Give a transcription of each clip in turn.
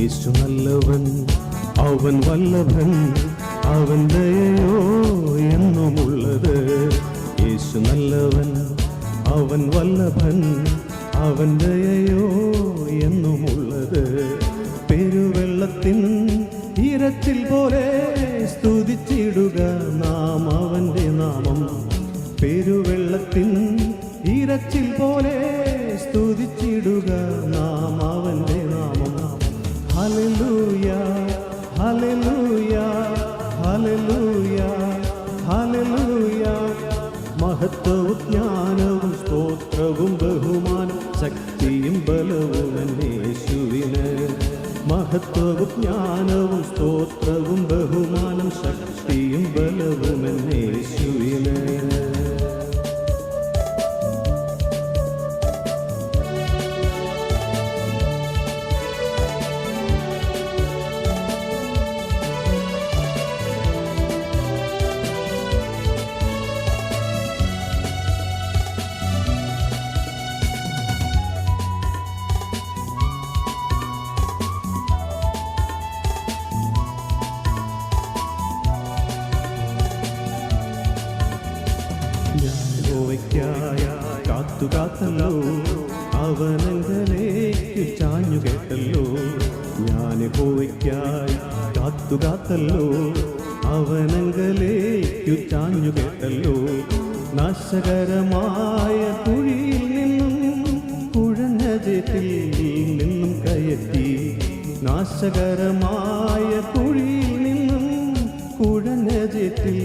യേശു നല്ലവൻ അവൻ വല്ലഭൻ അവൻ ദയയോ എന്നുമുള്ളത്. യേശു നല്ലവൻ അവൻ വല്ലഭൻ അവൻ ദയയോ എന്നുമുള്ളത്. പെരുവെള്ളത്തിൻ തീരത്തിൽ പോലെ സ്തുതിച്ചിടുക നാം അവന്റെ നാമം. പെരുവെള്ളത്തിൻ ഇരച്ചിൽ പോലെ സ്തുതിച്ചിടുക നാം അവന്റെ ഹല്ലേലൂയ ഹല്ലേലൂയ ഹല്ലേലൂയ ഹല്ലേലൂയ മഹത്വവും ജ്ഞാനവും സ്തോത്രവും ബഹുമാനം ശക്തിയും ബലവും യേശുവിന് മഹത്വവും ജ്ഞാനവും സ്തോത്രവും ബഹുമാനം ശക്തിയും ബലവും യേശുവിന് യഹോവയ്ക്കായ കാത്തു കാത്തല്ലോ. അവനങ്കലേക്ക് ചാഞ്ഞു കേട്ടല്ലോ. ഞാൻ യഹോവയ്ക്കായി കാത്തു കാത്തല്ലോ. അവനങ്കലേക്കു ചാഞ്ഞു കേട്ടല്ലോ. നാശകരമായ കുഴിയിൽ നിന്നും കുഴഞ്ഞ ചേറ്റിൽ നിന്നും കയറ്റി. നാശകരമായ കുഴിയിൽ നിന്നും കുഴഞ്ഞ ചേറ്റിൽ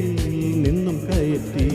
നിന്നും കയറ്റി.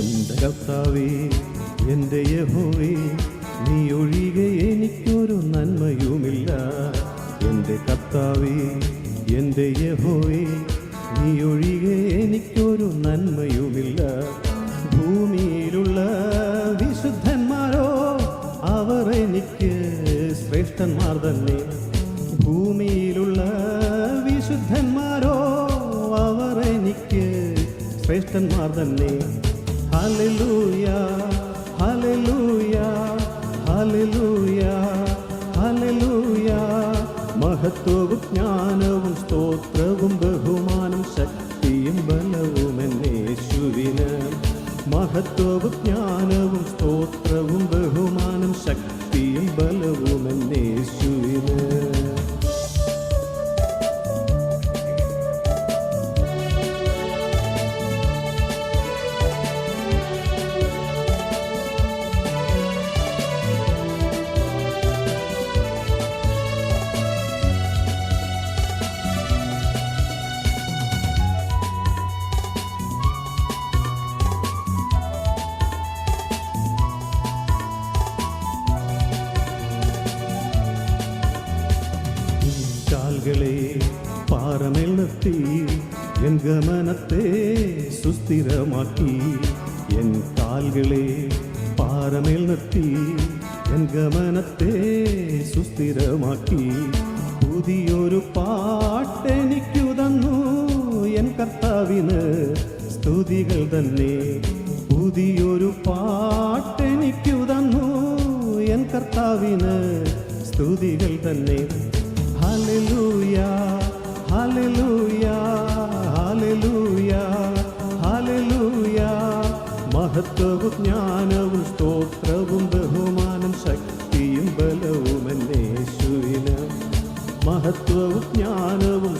എന്റെ കർത്താവേ എന്റെ യഹോവേ നീ ഒഴികെ എനിക്കൊരു നന്മയുമില്ല. എന്റെ കർത്താവേ എന്റെ യഹോവേ നീ ഒഴികെ എനിക്കൊരു നന്മയുമില്ല. ഭൂമിയിലുള്ള വിശുദ്ധന്മാരോ അവർ എനിക്ക് ശ്രേഷ്ഠന്മാർ തന്നെ. ഭൂമിയിലുള്ള വിശുദ്ധന്മാരോ അവർ എനിക്ക് ശ്രേഷ്ഠന്മാർ തന്നെ. ജ്ഞാനവും സ്തോത്രവും ബഹുമാനം ശക്തിയും ബലവും എന്നേശുവിന്. മഹത്വവും ജ്ഞാനവും നിർത്തി എൻ ഗമനത്തെ സുസ്ഥിരമാക്കി. എൻ കാൽകളെ പാറമേൽ എൻ ഗമനത്തെ സുസ്ഥിരമാക്കി. പുതിയൊരു പാട്ടെനിക്കു തന്നു എൻ കർത്താവിന് സ്തുതികൾ തന്നെ. പുതിയൊരു പാട്ടെനിക്കു തന്നു എൻ കർത്താവിന് സ്തുതികൾ തന്നെ. ഹല്ലേലൂയ ഹല്ലേലൂയ ഹല്ലേലൂയ ഹല്ലേലൂയ മഹത്വവും സ്തോത്രവും ബഹുമാനം ശക്തിയും ബലവും എന്നേശുവിന്. മഹത്വവും ജ്ഞാനവും